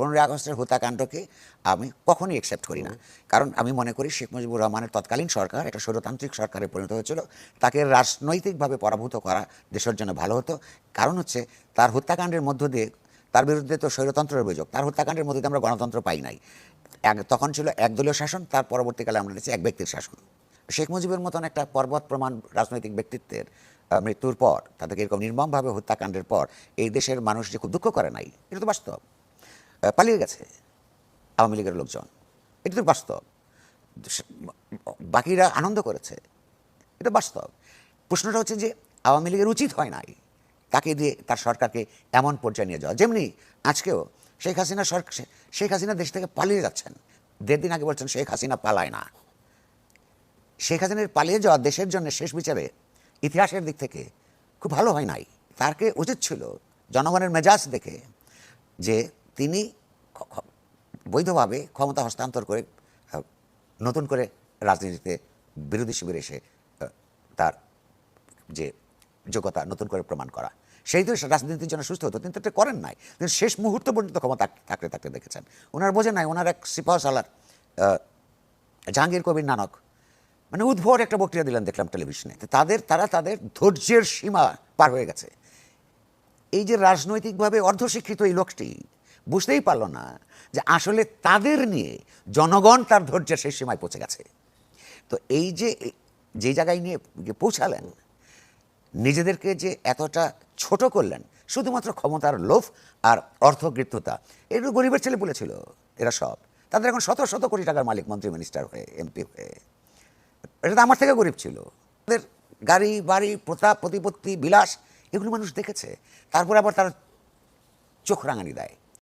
পনেরোই আগস্টের হত্যাকাণ্ডকে আমি কখনই অ্যাকসেপ্ট করি না। কারণ আমি মনে করি শেখ মুজিবুর রহমানের তৎকালীন সরকার একটা স্বৈরতান্ত্রিক সরকারে পরিণত হয়েছিল। তাকে রাজনৈতিকভাবে পরাভূত করা দেশের জন্য ভালো হতো। কারণ হচ্ছে তার হত্যাকাণ্ডের মধ্য দিয়ে তার বিরুদ্ধে তো স্বৈরতন্ত্রের অভিযোগ। তার হত্যাকাণ্ডের মধ্যে আমরা গণতন্ত্র পাই নাই। এক তখন ছিল একদলীয় শাসন তার পরবর্তীকালে আমরা দেখছি এক ব্যক্তির শাসন। শেখ মুজিবের মতন একটা পর্বত প্রমাণ রাজনৈতিক ব্যক্তিত্বের মৃত্যুর পর তাদেরকে এরকম নির্মমভাবে হত্যাকাণ্ডের পর এই দেশের মানুষ যে খুব দুঃখ করে নাই এটা তো বাস্তব। পালিয়ে গেছে আওয়ামী লীগের লোকজন। এটা তো বাস্তব। বাকিরা আনন্দ করেছে। এটা বাস্তব। প্রশ্নটা হচ্ছে যে আওয়ামী লীগের উচিত হয় নাই তাকে দিয়ে তার সরকারকে এমন পর্যায়ে নিয়ে যাওয়া। যেমনি আজকেও শেখ হাসিনা শেখ হাসিনা দেশ থেকে পালিয়ে যাচ্ছেন। দেড় দিন আগে বলছেন শেখ হাসিনা পালায় না। শেখ হাসিনার পালিয়ে যাওয়া দেশের জন্য শেষ বিচারে ইতিহাসের দিক থেকে খুব ভালো হয় নাই। তারকে উচিত ছিল জনগণের মেজাজ দেখে যে তিনি বৈধভাবে ক্ষমতা হস্তান্তর করে নতুন করে রাজনীতিতে বিরোধী শিবিরে এসে তার যে যোগ্যতা নতুন করে প্রমাণ করা। সেই তো রাজনীতির জন্য সুস্থ হতো, কিন্তু এটা করেন নাই। তিনি শেষ মুহূর্ত পর্যন্ত ক্ষমতা থাকতে থাকতে দেখেছেন। ওনার বোঝেন নাই, ওনার এক সিপাহ সালার জাহাঙ্গীর কবির নানক মানে উদ্ভর একটা বক্তৃতা দিলেন দেখলাম টেলিভিশনে। তাদের, তারা তাদের ধৈর্যের সীমা পার হয়ে গেছে। এই যে রাজনৈতিকভাবে অর্ধশিক্ষিত এই লোকটি বুঝতেই পারল না যে আসলে তাদের নিয়ে জনগণ তার ধৈর্যের সেই সীমায় পৌঁছে গেছে। তো এই যে যে জায়গায় নিয়ে গিয়ে পৌঁছালেন, নিজেদেরকে যে এতটা ছোট করলেন, শুধুমাত্র ক্ষমতার লোভ আর অর্থগৃত্যতা এগুলো গরিবের ছেলে বলেছিল, এরা সব। তাদের এখন শত শত কোটি টাকার মালিক মন্ত্রী মিনিস্টার হয়ে এমপি হয়ে। এটা তো আমার থেকে গরিব ছিল। তাদের গাড়ি, বাড়ি, প্রতাপ, প্রতিপত্তি, বিলাস, এগুলো মানুষ দেখেছে। তারপরে আবার তারা চোখ রাঙানি দেয়।